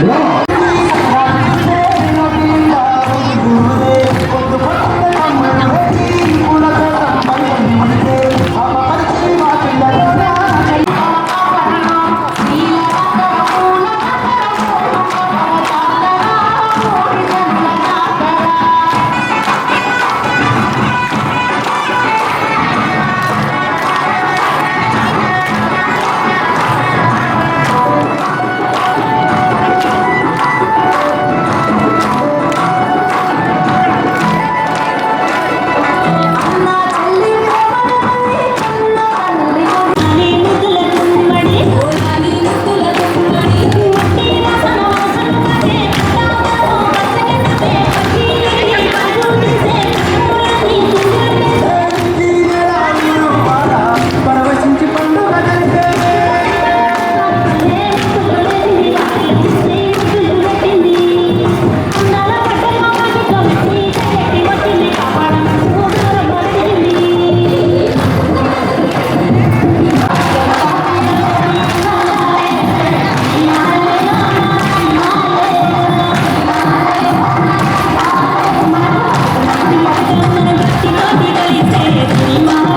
Bravo! きの未で今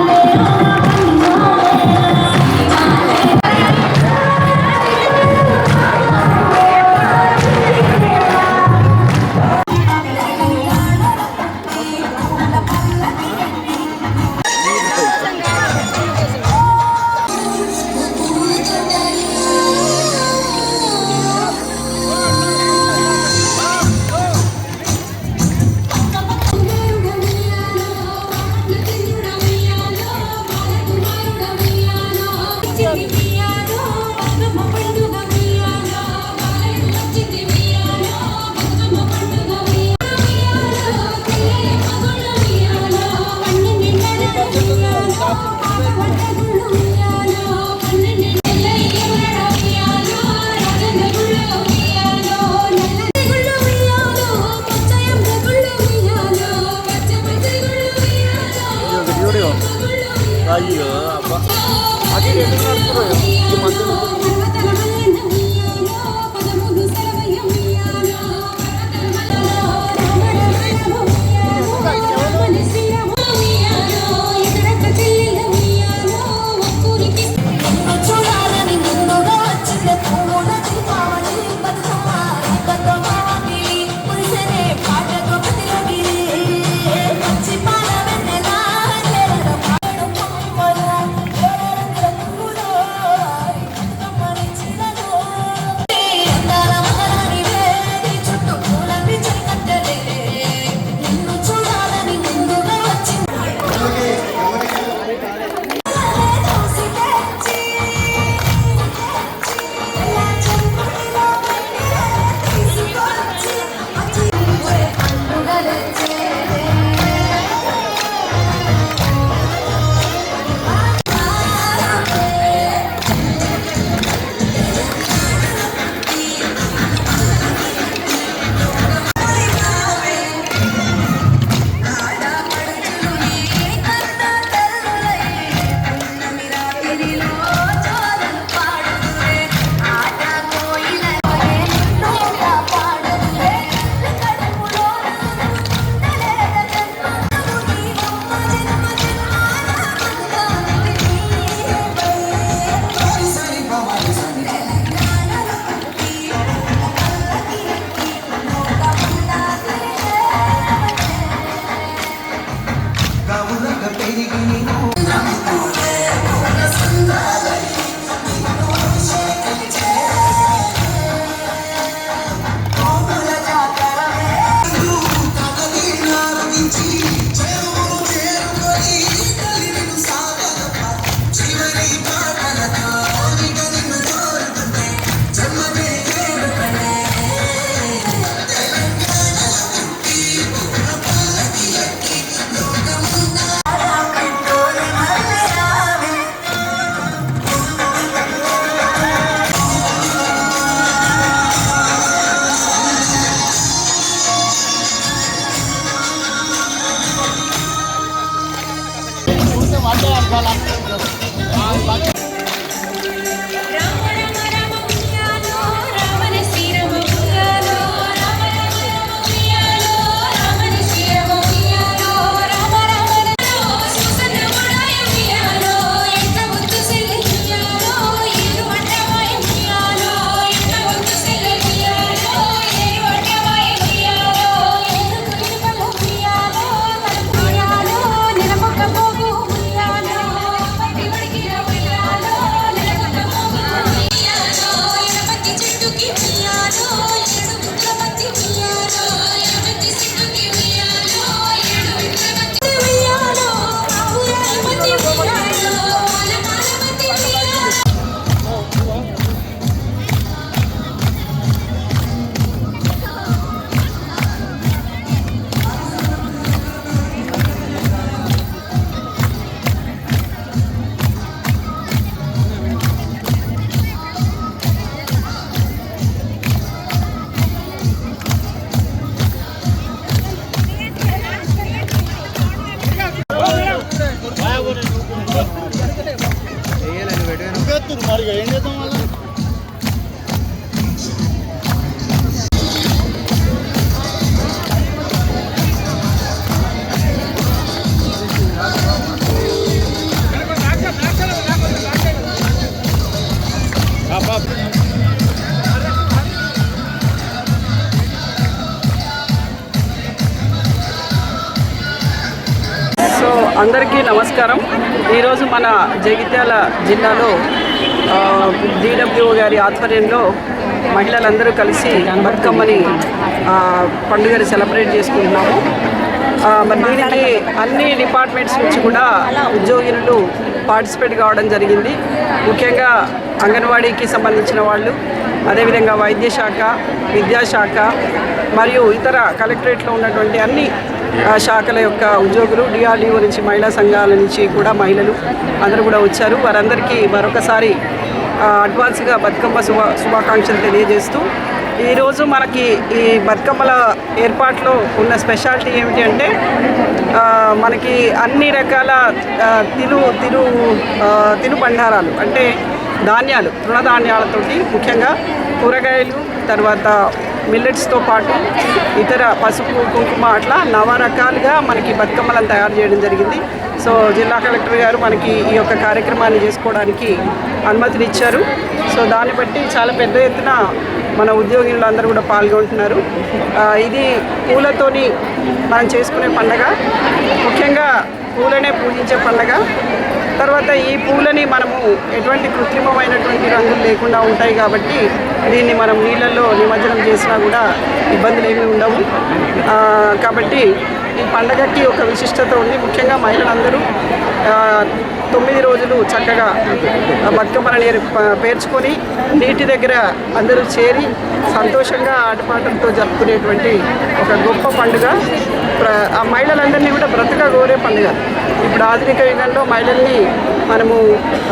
나이는 아빠 아침에 생각 들어요. 이거 만드는 మరి ఏం చేద్దాం సో అందరికీ నమస్కారం. ఈరోజు మన జగిత్యాల జిల్లాలో డిడబ్ల్యూ గారి ఆధ్వర్యంలో మహిళలందరూ కలిసి బతుకమ్మని ఆ, పండుగని సెలబ్రేట్ చేసుకుంటున్నాము. మరి దీనికి అన్ని డిపార్ట్మెంట్స్ నుంచి కూడా ఉద్యోగులు పార్టిసిపేట్ కావడం జరిగింది. ముఖ్యంగా అంగన్వాడీకి సంబంధించిన వాళ్ళు అదేవిధంగా వైద్య శాఖ విద్యాశాఖ మరియు ఇతర కలెక్టరేట్లో ఉన్నటువంటి అన్ని శాఖల యొక్క ఉద్యోగులు డిఆర్డీఓ నుంచి మహిళా సంఘాల నుంచి కూడా మహిళలు అందరూ కూడా వచ్చారు. వారందరికీ మరొకసారి అడ్వాన్స్గా బతుకమ్మ శుభ శుభాకాంక్షలు తెలియజేస్తూ ఈరోజు మనకి ఈ బతుకమ్మల ఏర్పాట్లో ఉన్న స్పెషాలిటీ ఏమిటి అంటే మనకి అన్ని రకాల తిను తిను తిను బండారాలు అంటే ధాన్యాలు తృణధాన్యాలతోటి ముఖ్యంగా కూరగాయలు తర్వాత మిల్లెట్స్తో పాటు ఇతర పసుపు కుంకుమ అట్లా నవరకాలుగా మనకి బతుకమ్మలను తయారు చేయడం జరిగింది. సో జిల్లా కలెక్టర్ గారు మనకి ఈ యొక్క కార్యక్రమాన్ని చేసుకోవడానికి అనుమతినిచ్చారు. సో దాన్ని బట్టి చాలా పెద్ద ఎత్తున మన ఉద్యోగులు అందరూ కూడా పాల్గొంటున్నారు. ఇది పూలతోని మనం చేసుకునే పండగ. ముఖ్యంగా పూలనే పూజించే పండగ. తర్వాత ఈ పూలని మనము ఎటువంటి కృత్రిమమైనటువంటి రంగులు లేకుండా ఉంటాయి కాబట్టి దీన్ని మనం నీళ్ళల్లో నిమజ్జనం చేసినా కూడా ఇబ్బందులు ఏమీ ఉండవు కాబట్టి ఈ పండగకి ఒక విశిష్టత ఉంది. ముఖ్యంగా మహిళలందరూ తొమ్మిది రోజులు చక్కగా ఆ నేరు పేర్చుకొని నీటి దగ్గర అందరూ చేరి సంతోషంగా ఆటపాటలతో జరుపుకునేటువంటి ఒక గొప్ప పండుగ. ప్ర- ఆ మహిళలందరినీ కూడా బ్రతక కోరే పండుగ. ఇప్పుడు ఆధునిక యుగంలో మహిళల్ని మనము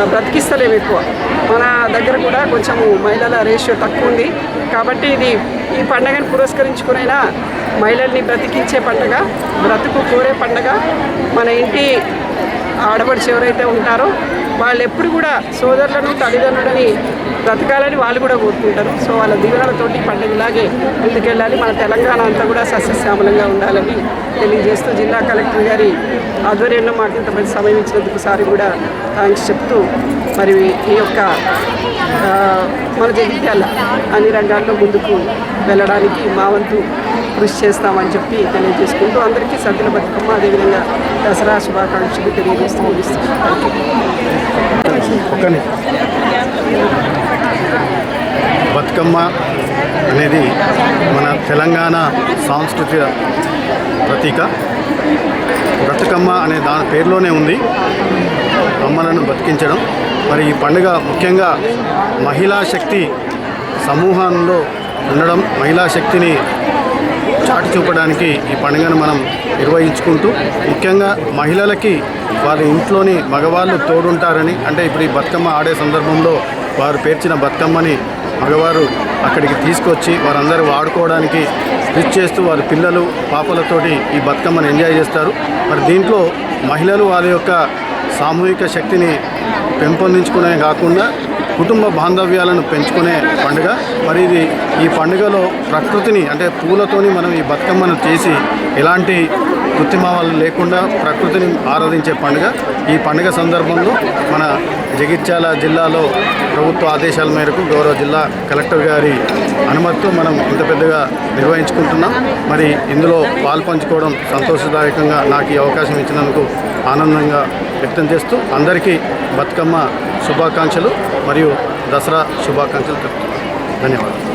బ్రతికిస్తలేము ఎక్కువ. మన దగ్గర కూడా కొంచెము మహిళల రేషియో తక్కువ ఉంది. కాబట్టి ఇది ఈ పండుగను పురస్కరించుకునైనా మహిళల్ని బ్రతికించే పండుగ బ్రతుకు కోరే పండుగ మన ఇంటి ఆడపడిచి ఎవరైతే ఉంటారో వాళ్ళు ఎప్పుడు కూడా సోదరులను తల్లిదండ్రులని బ్రతకాలని వాళ్ళు కూడా కోరుకుంటారు. సో వాళ్ళ దీవెనలతోటి పండుగలాగే ముందుకెళ్ళాలి. మన తెలంగాణ అంతా కూడా సస్యశ్యామలంగా ఉండాలని తెలియజేస్తూ జిల్లా కలెక్టర్ గారి ఆధ్వర్యంలో మాకు ఇంత మంచి సమయం ఇచ్చినందుకు సారి కూడా థ్యాంక్స్ చెప్తూ మరి ఈ యొక్క మన జగిత్యాల అన్ని రంగాల్లో ముందుకు వెళ్ళడానికి మా వంతు కృషి చేస్తామని చెప్పి తెలియజేసుకుంటూ అందరికీ సద్దుల బతుకమ్మ అదేవిధంగా దసరా శుభాకాంక్షలు తెలియజేస్తూ ముగిస్తున్నాం ఒక్క బతుకమ్మ అనేది మన తెలంగాణ సాంస్కృతిక ప్రతీక. బతుకమ్మ అనే దాని పేరులోనే ఉంది. అమ్మలను బతికించడం. మరి ఈ పండుగ ముఖ్యంగా మహిళా శక్తి సమూహంలో ఉండడం మహిళా శక్తిని చాటి చూపడానికి ఈ పండుగను మనం నిర్వహించుకుంటూ ముఖ్యంగా మహిళలకి వారి ఇంట్లోని మగవాళ్ళు తోడుంటారని అంటే ఇప్పుడు ఈ బతుకమ్మ ఆడే సందర్భంలో వారు పేర్చిన బతుకమ్మని మగవారు అక్కడికి తీసుకొచ్చి వారందరూ వాడుకోవడానికి కృషి చేస్తూ వారి పిల్లలు పాపలతోటి ఈ బతుకమ్మను ఎంజాయ్ చేస్తారు. మరి దీంట్లో మహిళలు వారి యొక్క సామూహిక శక్తిని పెంపొందించుకునే కాకుండా కుటుంబ బాంధవ్యాలను పెంచుకునే పండుగ. మరి ఇది ఈ పండుగలో ప్రకృతిని అంటే పూలతోని మనం ఈ బతుకమ్మను చేసి ఎలాంటి కృత్రిమాలు లేకుండా ప్రకృతిని ఆరాధించే పండుగ. ఈ పండుగ సందర్భంలో మన జగిత్యాల జిల్లాలో ప్రభుత్వ ఆదేశాల మేరకు గౌరవ జిల్లా కలెక్టర్ గారి అనుమతితో మనం ఇంత పెద్దగా నిర్వహించుకుంటున్నాం. మరి ఇందులో పాల్పంచుకోవడం సంతోషదాయకంగా నాకు ఈ అవకాశం ఇచ్చినందుకు ఆనందంగా వ్యక్తం చేస్తూ అందరికీ బతుకమ్మ శుభాకాంక్షలు మరియు దసరా శుభాకాంక్షలు తెలుపుతున్నాను ధన్యవాదాలు.